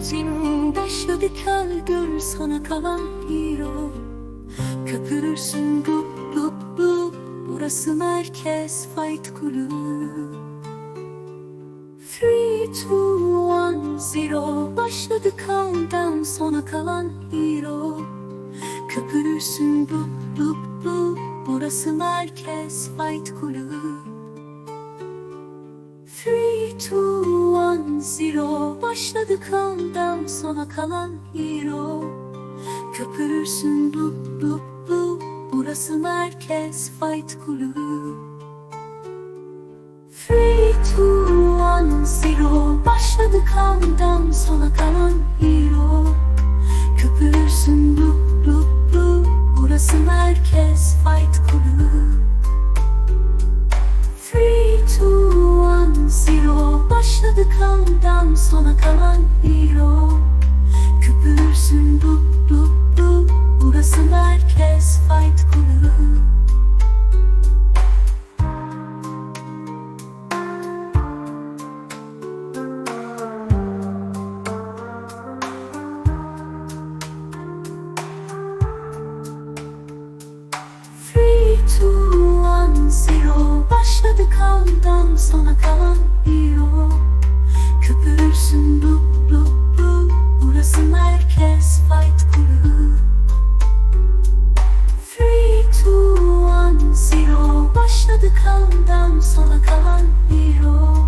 Rutin başladı kaldır sana kalan hero Köpürürsün bup bup bup Burası merkez fight kulübü Three, two, one, zero. Başladı countdown sona kalan hero Köpürürsün bup bup bup Burası merkez fight kulübü Three, two, one, zero. Başladı countdown sona kalan hero. Köpürürsün bup bup bup Burası merkez fight kulübü. Three, two, one, zero. Başladı countdown sona kalan hero. Köpürürsün Başlangıçtan sona kalan bir yol sağından sola kalan bir ruh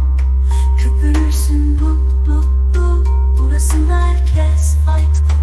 Köpürürsün bu bu bu Burası merkez fight.